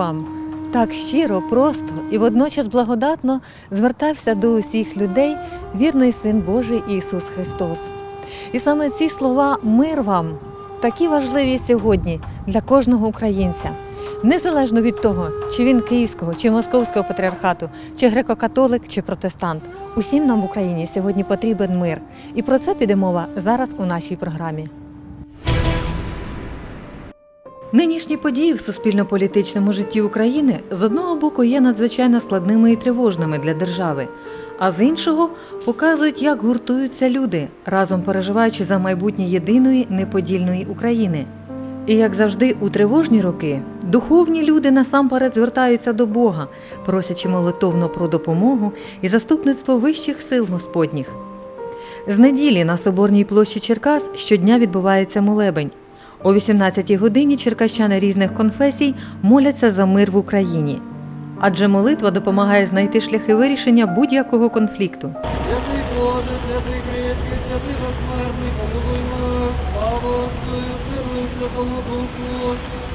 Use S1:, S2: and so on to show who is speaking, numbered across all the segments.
S1: Вам так щиро, просто і водночас благодатно звертався до усіх людей вірний Син Божий Ісус Христос. І саме ці слова Мир вам такі важливі сьогодні для кожного українця. Незалежно від того, чи він Київського, чи Московського патріархату, чи греко-католик, чи протестант, усім нам в Україні сьогодні потрібен мир. І про це піде мова зараз у нашій програмі. Нинішні події в суспільно-політичному житті України з одного боку є надзвичайно складними і тривожними для держави, а з іншого показують, як гуртуються люди, разом переживаючи за майбутнє єдиної неподільної України. І як завжди, у тривожні роки духовні люди насамперед звертаються до Бога, просячи молитовно про допомогу і заступництво вищих сил Господніх. З неділі на Соборній площі Черкас щодня відбувається молебень. О 18-й годині черкащани різних конфесій моляться за мир в Україні. Адже молитва допомагає знайти шляхи вирішення будь-якого конфлікту.
S2: Святий Боже, святий кріпкий, святий безсмертний, помилуй нас, слава Отцю Сину і Святому Духу,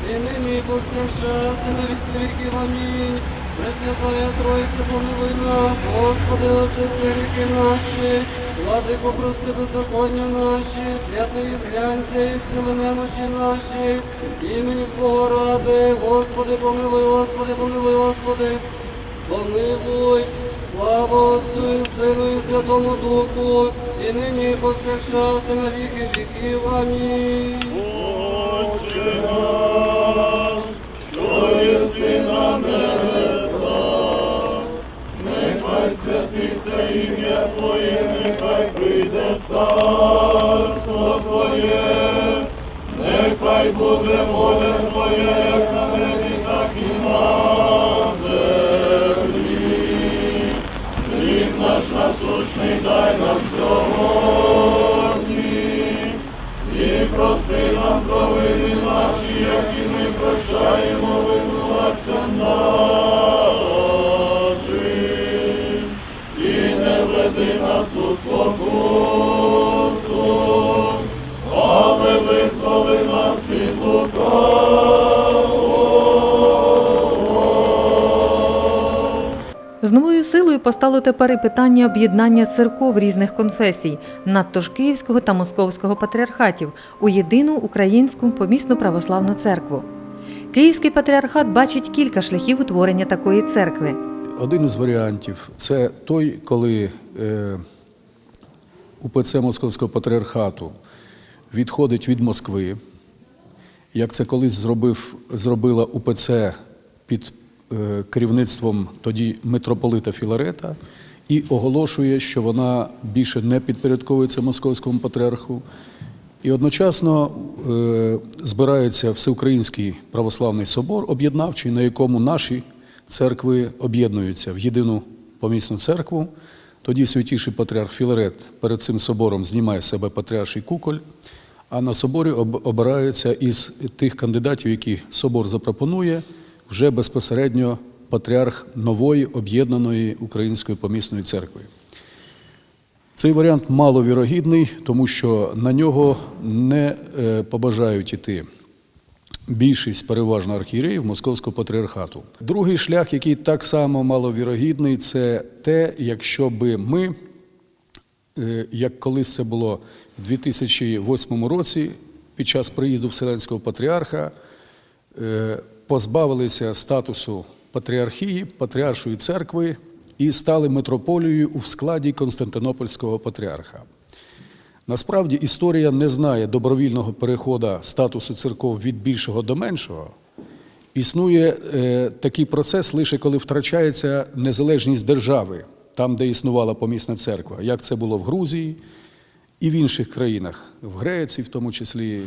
S2: і нині і повсякчас, і на віки віків. Амінь. Пресвятая Тройця, помилуй нас, Господи, очисти гріхи наші, владико, прости беззаконня наші, святий зглянься і зціли немочі наші, імені Твого ради, Господи, помилуй, Господи, помилуй, Господи, помилуй. Слава Отцю і Сину і Святому Духу, і нині і повсякчас, і на віки віків. Амінь.
S3: Отче наш, що єси на небесах, нехай святиться ім'я Твоє, нехай прийде царство Твоє, нехай буде воля Твоя, як на небі, так і на землі. Хліб наш насущний дай нам сьогодні, і прости нам провини наші, як і ми прощаємо винуватцям нашим. Спокусу, але визволи нас від лукавого.
S1: З новою силою постало тепер і питання об'єднання церков різних конфесій, надто ж Київського та Московського патріархатів у єдину українську помісну православну церкву. Київський патріархат бачить кілька шляхів утворення такої церкви.
S4: Один із варіантів це той, коли е, УПЦ Московського патріархату відходить від Москви, як це колись зробив, зробила УПЦ під е, керівництвом тоді митрополита Філарета, і оголошує, що вона більше не підпорядковується Московському патріарху. І одночасно е, збирається Всеукраїнський православний собор об'єднавчий, на якому наші церкви об'єднуються в єдину помісну церкву. Тоді святіший патріарх Філарет перед цим собором знімає з себе патріарший куколь, а на соборі об- обирається із тих кандидатів, які собор запропонує, вже безпосередньо патріарх нової об'єднаної української помісної церкви. Цей варіант маловірогідний, тому що на нього не е, побажають іти більшість переважно архієреїв Московського патріархату. Другий шлях, який так само маловірогідний, це те, якщо би ми, е, як колись це було в 2008 році, під час приїзду Вселенського патріарха, е, позбавилися статусу патріархії, патріаршої церкви і стали митрополією у складі Константинопольського патріарха. Насправді історія не знає добровільного переходу статусу церков від більшого до меншого. Існує е, такий процес лише коли втрачається незалежність держави, там, де існувала помісна церква, як це було в Грузії і в інших країнах, в Греції, в тому числі,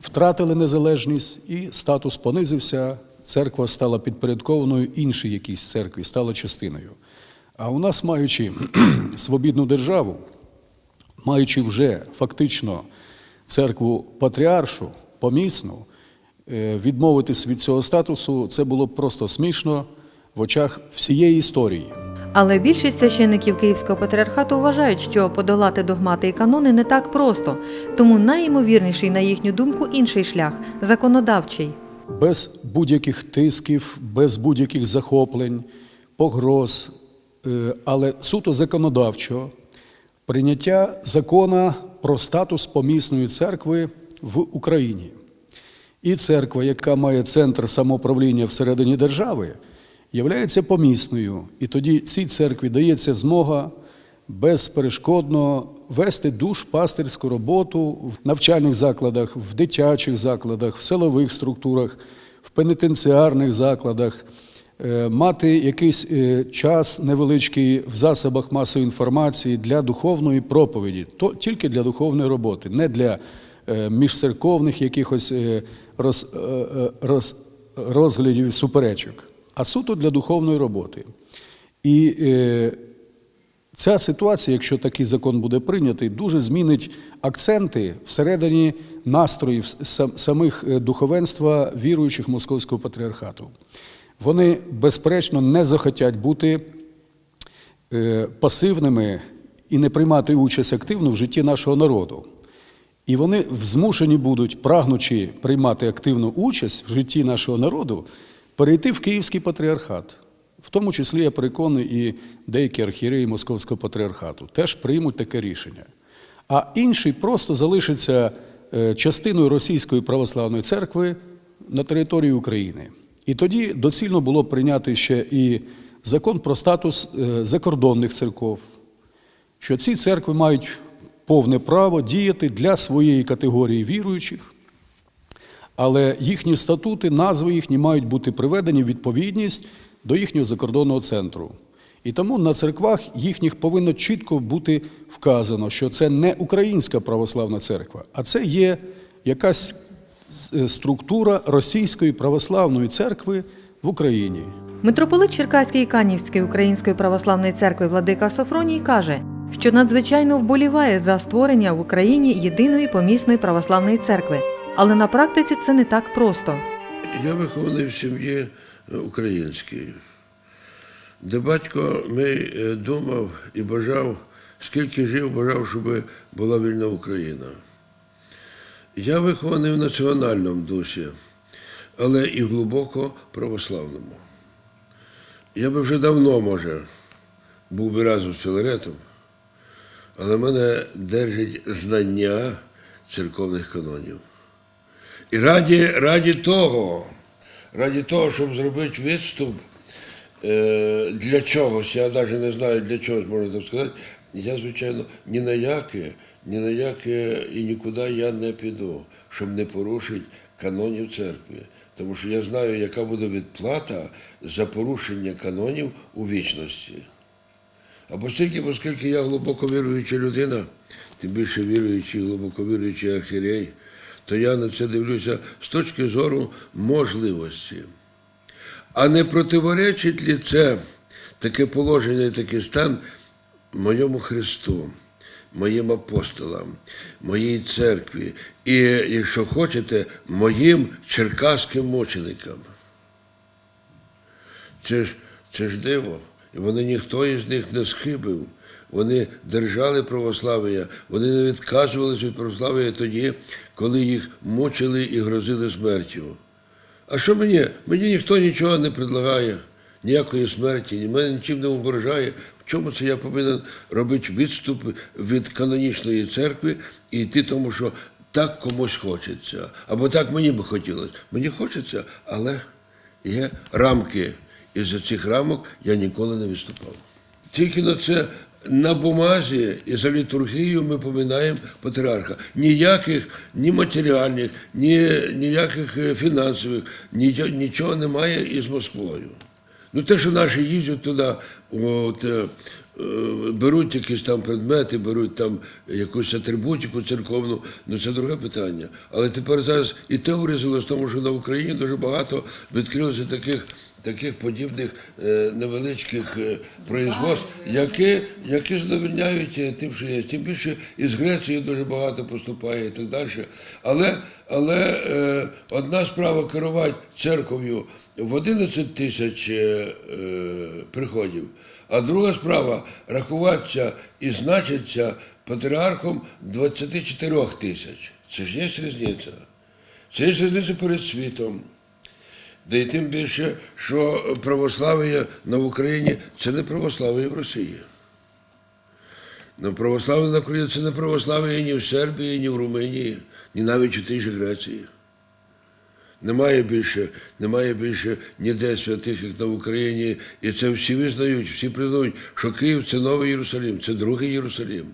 S4: втратили незалежність і статус понизився, церква стала підпорядкованою іншій якійсь церкві, стала частиною. А у нас, маючи свобідну державу, маючи вже фактично церкву патріаршу, помісну, е, відмовитись від цього статусу, це було просто смішно в очах всієї історії.
S1: Але більшість священиків Київського патріархату вважають, що подолати догмати і канони не так просто, тому найімовірніший, на їхню думку, інший шлях законодавчий.
S4: без будь-яких тисків, без будь-яких захоплень, погроз, е, але суто законодавчо прийняття закона про статус помісної церкви в Україні. І церква, яка має центр самоуправління всередині держави, являється помісною. І тоді цій церкві дається змога безперешкодно вести душ пастирську роботу в навчальних закладах, в дитячих закладах, в силових структурах, в пенітенціарних закладах, мати якийсь е, час невеличкий в засобах масової інформації для духовної проповіді, то тільки для духовної роботи, не для е, міжцерковних якихось е, роз, е, е, роз, розглядів суперечок, а суто для духовної роботи. І е, ця ситуація, якщо такий закон буде прийнятий, дуже змінить акценти всередині настроїв самих е, духовенства віруючих московського патріархату. Вони, безперечно, не захотять бути е, пасивними і не приймати участь активно в житті нашого народу. І вони змушені будуть, прагнучи приймати активну участь в житті нашого народу, перейти в Київський патріархат. В тому числі, я переконаний, і деякі архієреї Московського патріархату теж приймуть таке рішення. А інший просто залишиться е, частиною Російської православної церкви на території України. І тоді доцільно було прийняти ще і закон про статус е, закордонних церков, що ці церкви мають повне право діяти для своєї категорії віруючих, але їхні статути, назви їхні мають бути приведені в відповідність до їхнього закордонного центру. І тому на церквах їхніх повинно чітко бути вказано, що це не українська православна церква, а це є якась структура Російської православної церкви в Україні.
S1: Митрополит Черкаський і Канівської Української православної церкви Владика Софроній каже, що надзвичайно вболіває за створення в Україні єдиної помісної православної церкви, але на практиці це не так просто.
S5: Я вихований в сім'ї е, українській, де батько мій е, думав і бажав, скільки жив, бажав, щоб була вільна Україна. Я вихований в національному дусі, але і глибоко православному. Я би вже давно, може, був би разом з Філаретом, але мене держить знання церковних канонів. І раді, раді того, раді того, щоб зробити відступ е, для чогось, я навіть не знаю для чогось можна так сказати, я, звичайно, ні на яке, ні на яке і нікуди я не піду, щоб не порушити канонів церкви. Тому що я знаю, яка буде відплата за порушення канонів у вічності. А оскільки, оскільки я глибоко віруюча людина, тим більше віруючий, глибоко віруючий архірей, то я на це дивлюся з точки зору можливості. А не противоречить ли це таке положення і такий стан моєму Христу, моїм апостолам, моїй церкві і, якщо хочете, моїм черкаським мученикам? Це ж, це ж диво. І вони ніхто із них не схибив. Вони держали православ'я, вони не відказувалися від православ'я тоді, коли їх мучили і грозили смертю. А що мені? Мені ніхто нічого не предлагає, ніякої смерті, ні мене нічим не ображає. Чому це я повинен робити відступ від канонічної церкви і йти тому, що так комусь хочеться. Або так мені би хотілося. Мені хочеться, але є рамки. І за цих рамок я ніколи не виступав. Тільки на це на бумазі і за літургію ми поминаємо патріарха. Ніяких ні матеріальних, ні ніяких е, фінансових, нічого, нічого немає із Москвою. Ну те, що наші їздять туди, от, е, е, беруть якісь там предмети, беруть там якусь атрибутику церковну, ну це друге питання. Але тепер зараз і те урізалось, тому що на Україні дуже багато відкрилося таких. Таких подібних е, невеличких е, производств, які, які задовольняють е, тим, що є. Тим більше із Греції дуже багато поступає і так далі. Але, але одна справа керувати церков'ю в 11 тисяч приходів, а друга справа рахуватися і значиться патріархом 24 тисяч. Це ж є різниця. Це є різниця перед світом. Да і тим більше, що православ'я на Україні це не православ'я в Росії. Ну, православ'я на Україні це не православ'я ні в Сербії, ні в Румунії, ні навіть у тій же Греції. Немає більше, немає більше ніде святих, як на Україні. І це всі визнають, всі признають, що Київ це новий Єрусалим, це другий Єрусалим.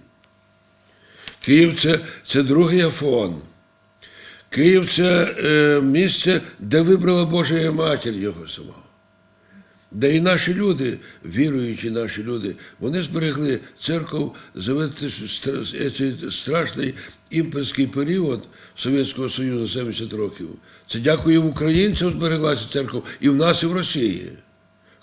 S5: Київ це, це другий Афон. Київ це е, місце, де вибрала Божа Матір його самого. Де і наші люди, віруючі наші люди, вони зберегли церкву за цей страшний імперський період Совєтського Союзу 70 років. Це дякую українцям збереглася церква і в нас, і в Росії.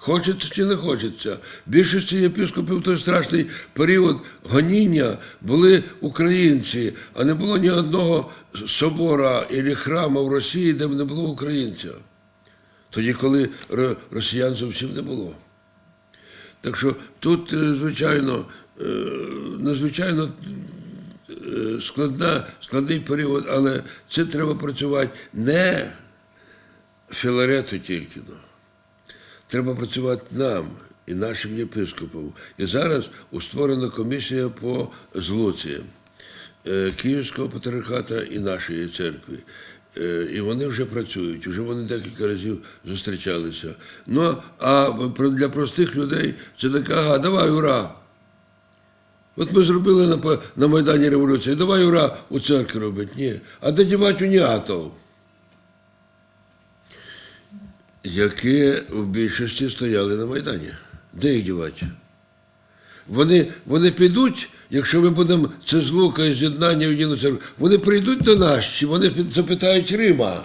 S5: Хочеться чи не хочеться. Більшості єпископів той страшний період гоніння були українці, а не було ні одного собора або храму в Росії, де б не було українця. Тоді, коли росіян зовсім не було. Так що тут, е, звичайно, е, надзвичайно е, складний період, але це треба працювати не Філарету тільки. Треба працювати нам і нашим єпископам. І зараз створена комісія по злоці е, Київського патріархата і нашої церкви. Е, І вони вже працюють, вже вони декілька разів зустрічалися. Ну, а для простих людей це така, ага, давай ура! От ми зробили на, на Майдані революцію, давай ура у церкві робити. Ні. А де дівати уніатов? Які в більшості стояли на Майдані. Де їх дівати? Вони, вони підуть, якщо ми будемо це злука і з'єднання в єдину церкву, вони прийдуть до нас, чи вони запитають Рима.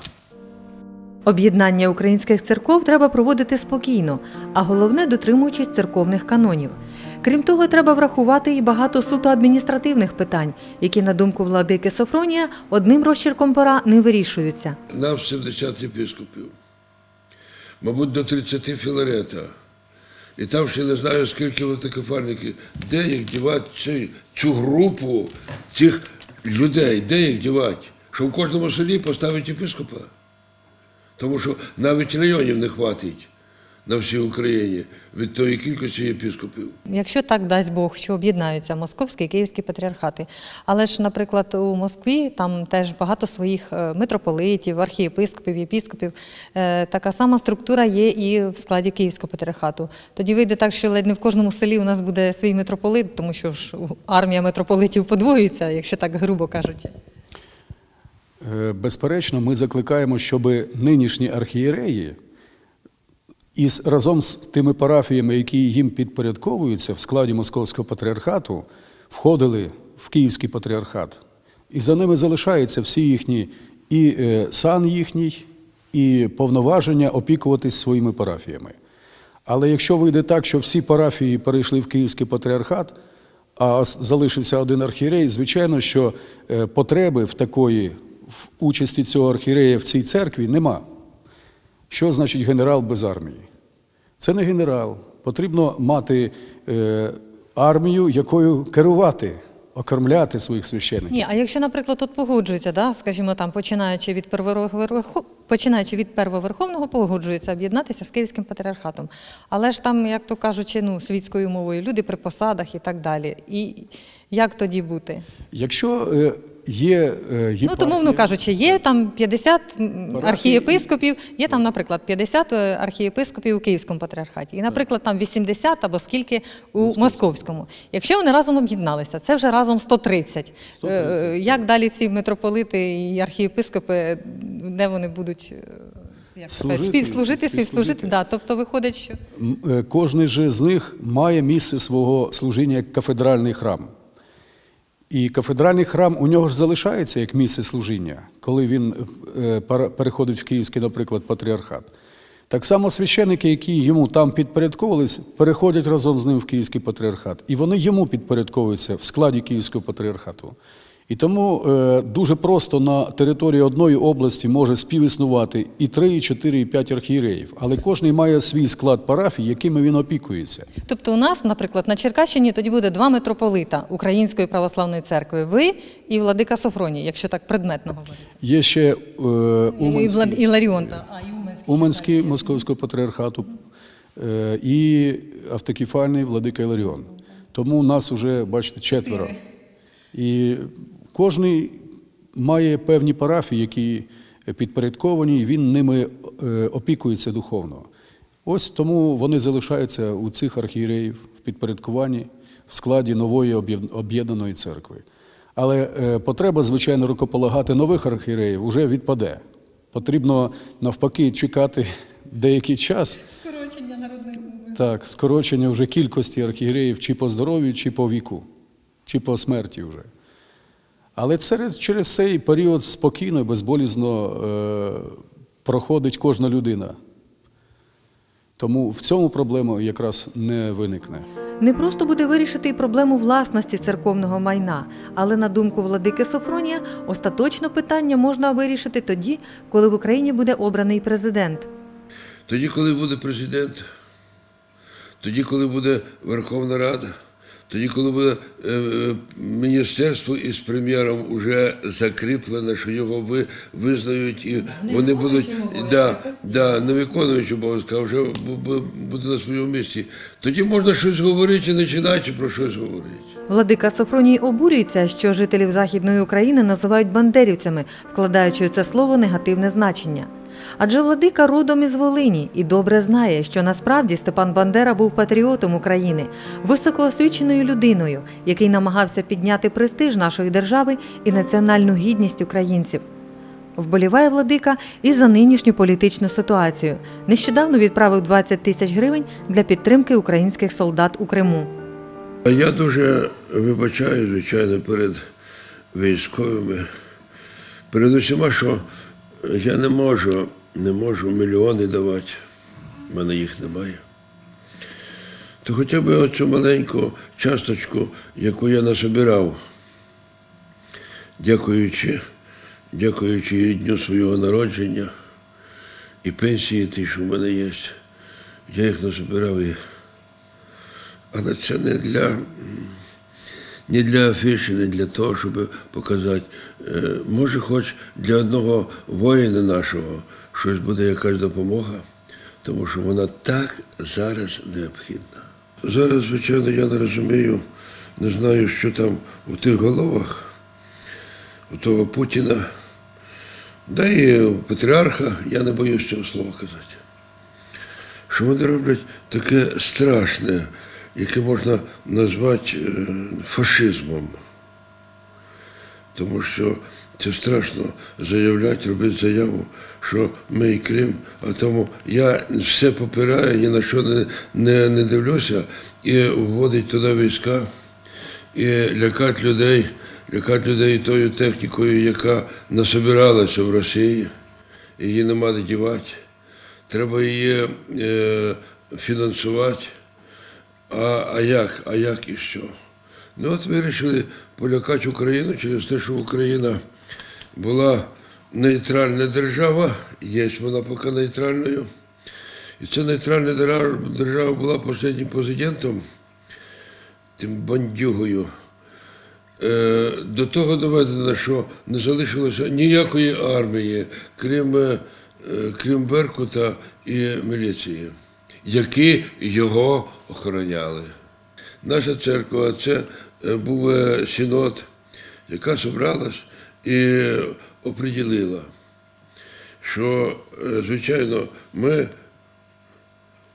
S1: Об'єднання українських церков треба проводити спокійно, а головне дотримуючись церковних канонів. Крім того, треба врахувати і багато суто адміністративних питань, які, на думку владики Софронія, одним розчерком пора не вирішуються.
S5: Нам 70 єпископів, мабуть, до 30 філарета. І там ще не знаю, скільки ватикофальників. Де їх дівати цю, цю групу цих людей, де їх дівати? Що в кожному селі поставить єпископа. Тому що навіть районів не хватить на всій Україні від тої кількості єпископів.
S1: Якщо так дасть Бог, що об'єднаються московські і київські патріархати. Але ж, наприклад, у Москві там теж багато своїх е, митрополитів, архієпископів, єпіскопів. Е, Така сама структура є і в складі Київського патріархату. Тоді вийде так, що ледь не в кожному селі у нас буде свій митрополит, тому що ж армія митрополитів подвоюється, якщо так грубо кажучи.
S4: Е, Безперечно, ми закликаємо, щоб нинішні архієреї із разом з тими парафіями, які їм підпорядковуються в складі Московського патріархату, входили в Київський патріархат. І за ними залишаються всі їхні і е, сан їхній, і повноваження опікуватись своїми парафіями. Але якщо вийде так, що всі парафії перейшли в Київський патріархат, а залишився один архієрей, звичайно, що е, потреби в такої в участі цього архієрея в цій церкві нема. Що значить генерал без армії? Це не генерал. Потрібно мати е, армію, якою керувати, окормляти своїх священиків.
S1: Ні, а якщо, наприклад, тут погоджуються, да, скажімо там, починаючи від первоверху- починаючи від первоверховного, погоджуються об'єднатися з Київським патріархатом. Але ж там, як то кажучи, ну, світською мовою, люди при посадах і так далі. І як тоді бути?
S4: Якщо е, є е,
S1: Ну, то, мовно кажучи, є там 50 м, архієпископів, є там, наприклад, 50 архієпископів у Київському патріархаті, і, наприклад, там 80 або скільки у Московському. Якщо вони разом об'єдналися, це вже разом 130.
S4: 130,
S1: Е, Як далі ці митрополити і архієпископи, де вони будуть е, як співслужити,
S4: співслужити.
S1: співслужити? Да. Тобто виходить, що
S4: е, Кожний же з них має місце свого служіння як кафедральний храм. І кафедральний храм у нього ж залишається як місце служіння, коли він е, переходить в Київський, наприклад, патріархат. Так само священики, які йому там підпорядковувались, переходять разом з ним в Київський патріархат. І вони йому підпорядковуються в складі Київського патріархату. І тому е, дуже просто на території одної області може співіснувати і три, і чотири, і п'ять архієреїв. Але кожен має свій склад парафій, якими він опікується.
S1: Тобто у нас, наприклад, на Черкащині тоді буде два митрополита Української православної церкви. Ви і владика Софроній, якщо так предметно говорити.
S4: Є ще е,
S1: І,
S4: Уманський,
S1: Влад... і Ларіон, та- а, і Уманський.
S4: Уманський Московського патріархату е, і автокефальний владика Іларіон. Тому нас вже, бачите, четверо. І кожний має певні парафії, які підпорядковані, і він ними е, опікується духовно. Ось тому вони залишаються у цих архієреїв в підпорядкуванні в складі нової об'єднаної церкви. Але е, потреба, звичайно, рукополагати нових архієреїв вже відпаде. Потрібно навпаки чекати деякий час.
S6: Скорочення народної мови.
S4: Так, скорочення вже кількості архієреїв чи по здоров'ю, чи по віку, чи по смерті вже. Але через, через цей період спокійно і безболізно е, проходить кожна людина. Тому в цьому проблема якраз не виникне.
S1: Не просто буде вирішити і проблему власності церковного майна, але на думку владики Софронія, остаточно питання можна вирішити тоді, коли в Україні буде обраний президент.
S5: Тоді, коли буде президент, тоді, коли буде Верховна Рада, тоді, коли буде е, міністерство із прем'єром вже закріплене, що його ви, визнають і вони будуть да, да, не виконуючи обов'язки, а вже бу- бу- буде на своєму місці. Тоді можна щось говорити, починаючи про щось говорити.
S1: Владика Софроній обурюється, що жителів Західної України називають бандерівцями, вкладаючи у це слово негативне значення. Адже владика родом із Волині і добре знає, що насправді Степан Бандера був патріотом України, високоосвіченою людиною, який намагався підняти престиж нашої держави і національну гідність українців. Вболіває владика і за нинішню політичну ситуацію. Нещодавно відправив 20 тисяч гривень для підтримки українських солдат у Криму.
S5: Я дуже вибачаю, звичайно, перед військовими, перед усіма, що я не можу, не можу мільйони давати, в мене їх немає. То хоча б оцю маленьку часточку, яку я насобирав, дякуючи, дякуючи дню свого народження і пенсії, ті, що в мене є, я їх насобирав і але це не для, не для афіші, не для того, щоб показати. Е, Може, хоч для одного воїна нашого щось буде якась допомога, тому що вона так зараз необхідна. Зараз, звичайно, я не розумію, не знаю, що там у тих головах, у того Путіна, да і патріарха, я не боюсь цього слова казати що вони роблять таке страшне, яке можна назвати е, фашизмом. Тому що це страшно заявляти, робити заяву, що ми і Крим, а тому я все попираю, ні на що не, не, не дивлюся, і вводить туди війська, і лякати людей, лякати людей тою технікою, яка насобиралася в Росії, її нема де дівати. Треба її е, фінансувати. А, а як? А як і що? Ну от вирішили полякати Україну через те, що Україна була нейтральна держава, є вона поки нейтральною. І ця нейтральна держава, була останнім президентом, тим бандюгою. Е, до того доведено, що не залишилося ніякої армії, крім, е, крім Беркута і міліції, які його охороняли. Наша церква це е, був синод, яка зібралась і оприділила, що, е, звичайно, ми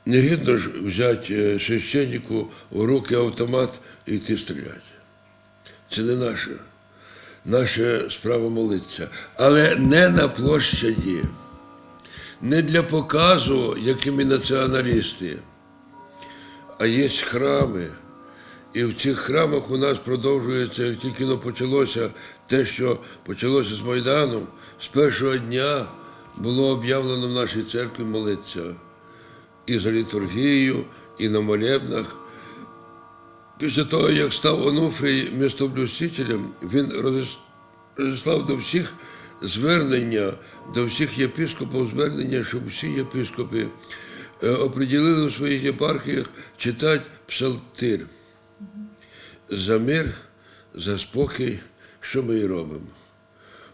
S5: не гідно ж взяти е, священнику в руки автомат і йти стріляти. Це не наше. Наша справа молитися. Але не на площаді, не для показу, які ми націоналісти, а є храми. І в цих храмах у нас продовжується, як тільки но почалося те, що почалося з Майдану, з першого дня було об'явлено в нашій церкві молитися і за літургію, і на молебнах. Після того, як став Онуфрій містоблюстителем, він розіслав до всіх звернення, до всіх єпископів звернення, щоб всі єпископи е, оприділили в своїх єпархіях читати псалтир за мир, за спокій, що ми і робимо.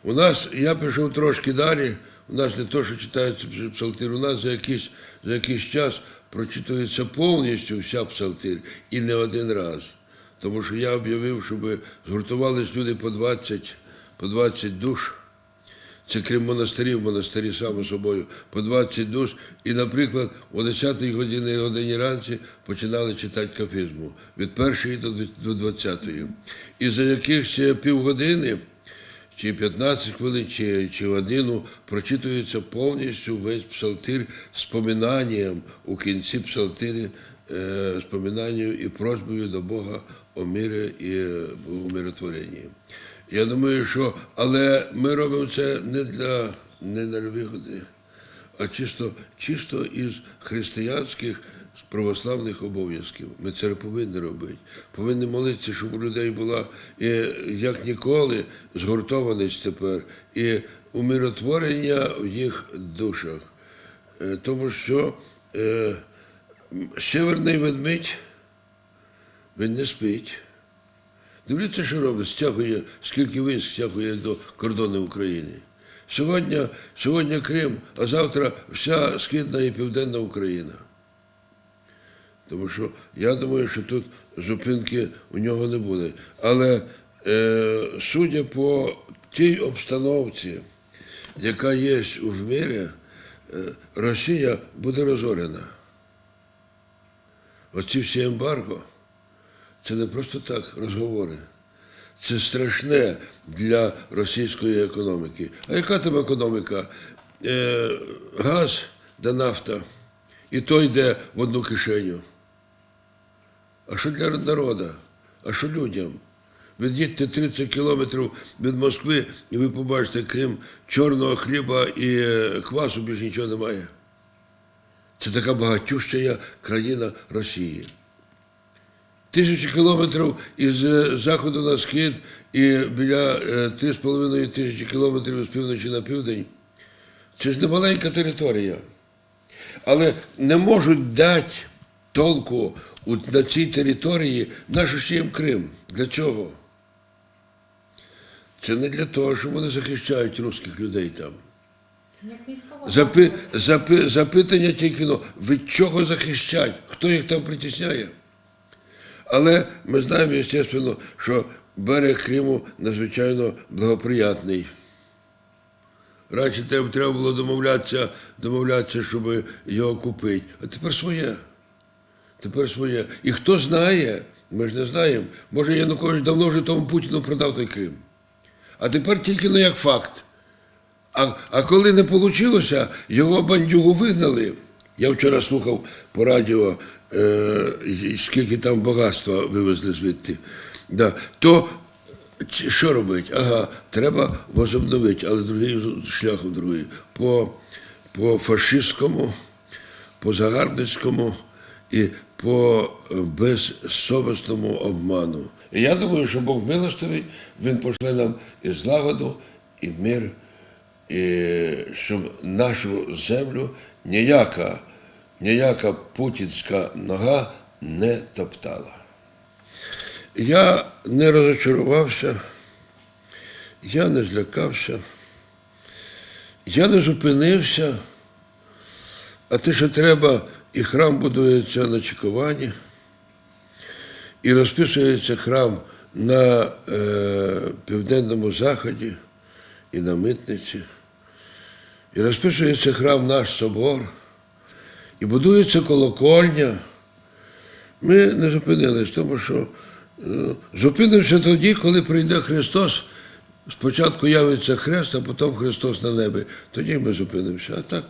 S5: У нас, я пішов трошки далі, у нас не то, що читається псалтир, у нас за якийсь, за якийсь час прочитується повністю вся псалтир і не один раз. Тому що я об'явив, щоб згуртувались люди по 20, по 20 душ. Це крім монастирів, монастирі само собою, по 20 душ. І, наприклад, о 10-й годині годині ранці починали читати кафізму від першої до дві- до 20. І за якихось півгодини, чи 15 хвилин, чи, чи годину прочитується повністю весь псалтир з поминанням у кінці псалтирі, е, з поминанням і просьбою до Бога о мирі і е, умиротворенні. Я думаю, що але ми робимо це не для не для вигоди, а чисто, чисто із християнських православних обов'язків. Ми це повинні робити. Повинні молитися, щоб у людей була е, як ніколи згуртованість тепер і умиротворення в їх душах. Е, Тому що е, северний ведмідь він не спить. Дивіться, що робить, стягує, скільки військ стягує до кордону України. Сьогодні, сьогодні Крим, а завтра вся східна і південна Україна. Тому що я думаю, що тут зупинки у нього не буде. Але е, судя по тій обстановці, яка є в мірі, е, Росія буде розорена. Оці всі ембарго. Це не просто так розговори. Це страшне для російської економіки. А яка там економіка? Е, газ да нафта. І то йде в одну кишеню. А що для народу? А що людям? Від'їдьте 30 кілометрів від Москви, і ви побачите, крім чорного хліба і е, квасу, більше нічого немає. Це така багатюща країна Росії тисячі кілометрів із е, заходу на схід і біля е, 3,5 тисячі кілометрів з півночі на південь. Це ж не маленька територія. Але не можуть дати толку на цій території нашу ще їм Крим. Для чого? Це не для того, що вони захищають русських людей там. Запи, запи, запитання тільки, ну, від чого захищать? Хто їх там притісняє? Але ми знаємо, звісно, що берег Криму надзвичайно благоприятний. Раніше треба, було домовлятися, домовлятися, щоб його купити. А тепер своє. Тепер своє. І хто знає, ми ж не знаємо. Може, Янукович давно вже тому Путіну продав той Крим. А тепер тільки ну, як факт. А, а коли не вийшло, його бандюгу вигнали. Я вчора слухав по радіо, скільки там багатства вивезли звідти. Да. То що робити? Ага, треба возобновити, але другий шляхом другий. По, по фашистському, по загарбницькому і по е, безсовісному обману. І я думаю, що Бог милостивий, Він пошле нам і злагоду, і мир, і щоб нашу землю ніяка, ніяка путінська нога не топтала. Я не розочарувався, я не злякався, я не зупинився, а те, що треба, і храм будується на чекуванні, і розписується храм на е, південному заході і на митниці. І розписується храм наш собор, і будується колокольня. Ми не зупинились, тому що е, зупинимося тоді, коли прийде Христос. Спочатку явиться хрест, а потім Христос на небі. Тоді ми зупинимося. А так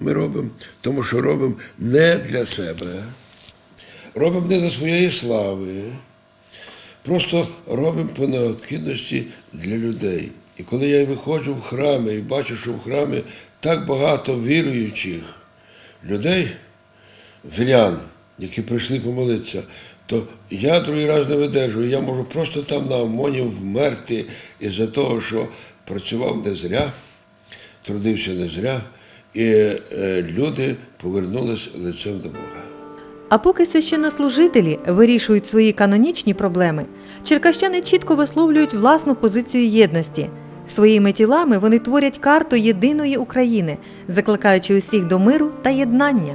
S5: ми робимо, тому що робимо не для себе, робимо не для своєї слави. Просто робимо по необхідності для людей. І коли я виходжу в храми і бачу, що в храмі так багато віруючих людей, вірян, які прийшли помолитися, то я другий раз не видержую. Я можу просто там на ОМОНі вмерти із-за того, що працював не зря, трудився не зря, і е, люди повернулись лицем до Бога.
S1: А поки священнослужителі вирішують свої канонічні проблеми, черкащани чітко висловлюють власну позицію єдності. Своїми тілами вони творять карту єдиної України, закликаючи усіх до миру та єднання.